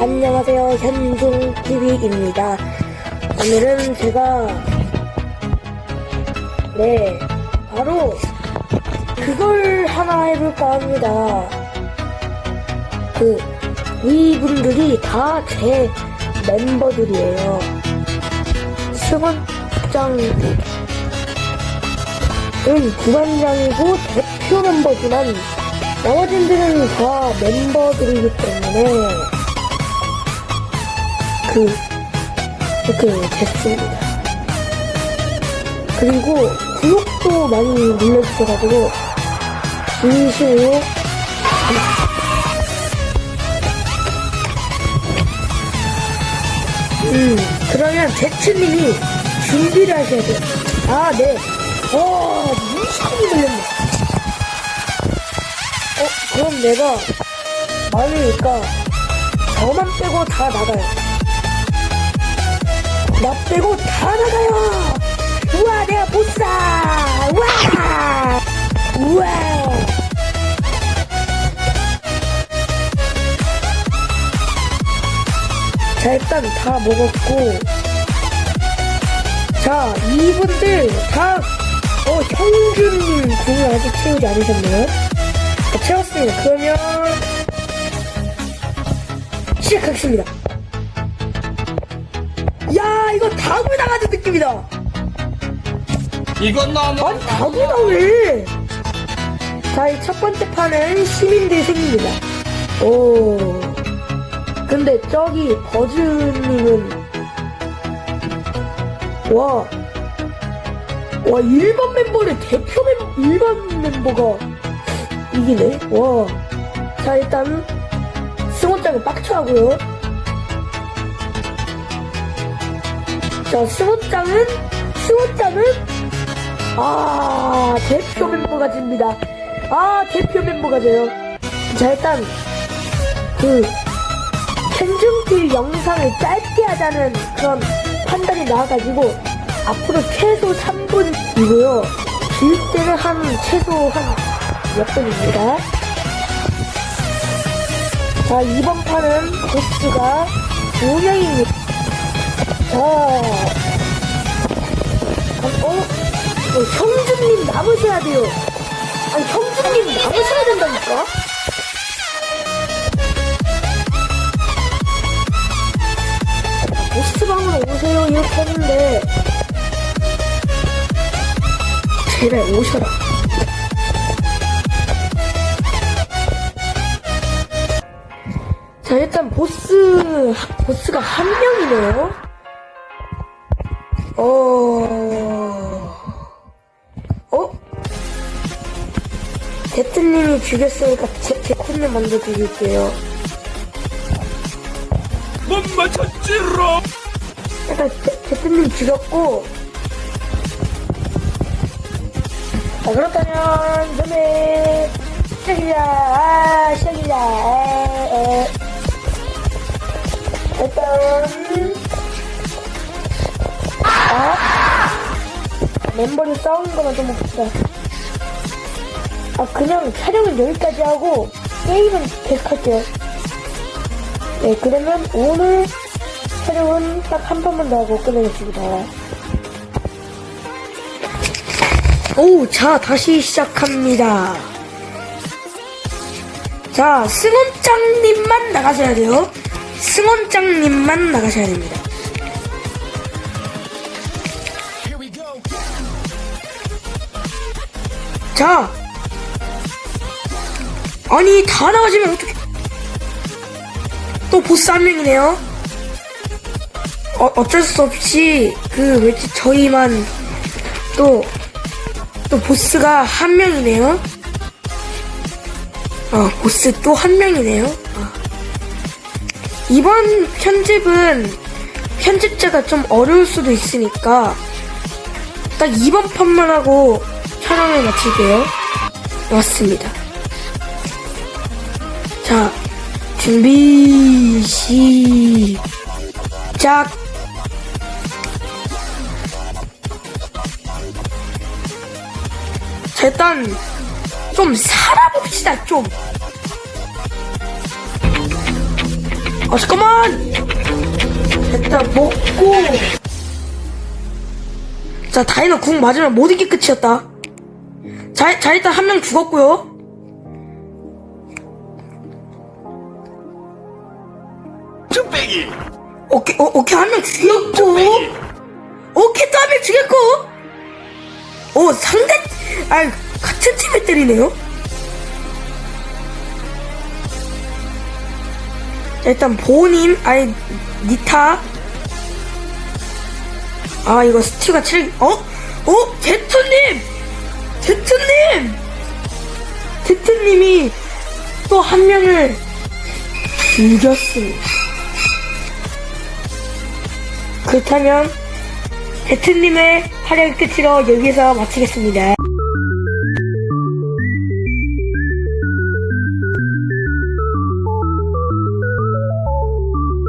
안녕하세요. 현중TV입니다. 오늘은 제가, 네, 바로 그걸 하나 해볼까 합니다. 그, 이분들이 다 제 멤버들이에요. 승원장은 부관장이고 대표 멤버지만 나머지들은 다 멤버들이기 때문에 그 이렇게 됐습니다. 그리고 구독도 많이 눌러주셔가지고 진심으로 음 그러면 제츠님이 준비를 하셔야 돼요. 아 네. 어 무식하게 들렸네. 어 그럼 내가 많으니까 저만 빼고 다 나가요. 나 빼고 다 나가요! 우와, 내가 보스다! 우와! 우와! 자, 일단 다 먹었고. 자, 이분들 다, 어, 형준님 궁을 아직 채우지 않으셨네요? 자, 채웠습니다. 그러면, 시작하겠습니다. 야 이거 다구 나가는 느낌이다. 이건 너무 아니 다구 나 왜? 자이 첫 번째 판은 시민들 생입니다. 오. 근데 저기 버즈님은 와와 일반 멤버를 대표 멤 일반 멤버가 이기네? 와자 일단 승원장은 빡쳐하고요 자, 스모짱은, 스모짱은, 아, 대표 멤버가 집니다. 아, 대표 멤버가 져요. 자, 일단, 그, 캔중필 영상을 짧게 하자는 그런 판단이 나와가지고, 앞으로 최소 3분이고요. 길 때는 한, 최소 한 몇 분입니다. 자, 이번 판은 보스가 두 명입니다. 자, 남으셔야 돼요. 아니, 형준님 남으셔야 된다니까? 보스방으로 오세요, 이렇게 했는데. 제발 오셔라. 자, 일단 보스, 보스가 한 명이네요. 어, 어? 대트님이 죽였으니까 제, 제코님 먼저 죽일게요. 못 맞췄지롱 약간 대, 대트님 죽였고, 자, 그렇다면, 너네, 시작이야, 아, 시작이야, 에, 에. 일단, 아, 멤버를 싸우는 거만 좀 봅시다. 아, 그냥 촬영은 여기까지 하고, 게임은 계속 할게요. 네, 그러면 오늘 촬영은 딱 한 번만 더 하고 끝내겠습니다. 오, 자, 다시 시작합니다. 자, 승원짱님만 나가셔야 돼요. 승원짱님만 나가셔야 됩니다. 자, 아니, 다 나가시면 어떡해. 또 보스 한 명이네요. 어, 어쩔 수 없이, 그, 왜지, 저희만, 또, 또 보스가 한 명이네요. 어, 보스 또 한 명이네요. 어. 이번 편집은 편집자가 좀 어려울 수도 있으니까 딱 이번 판만 하고 촬영을 마칠게요. 왔습니다. 자, 준비, 시작! 자, 일단, 좀 살아봅시다, 좀. 아 잠깐만 일단 먹고 자 다이너 궁 맞으면 모든 게 끝이었다 자, 자 일단 한 명 죽었고요 쭈빼기. 오케이 어, 오케이 한명 죽였고. 오케이 또한명 죽였고. 오 상대 아 같은 팀을 때리네요. 자, 일단 보님 아니 니타. 아 이거 스티가 7 어? 어? 제트님! 제트님! 제트님이 또 한 명을 죽였습니 그렇다면 제트님의 활약을 끝으로 여기서 마치겠습니다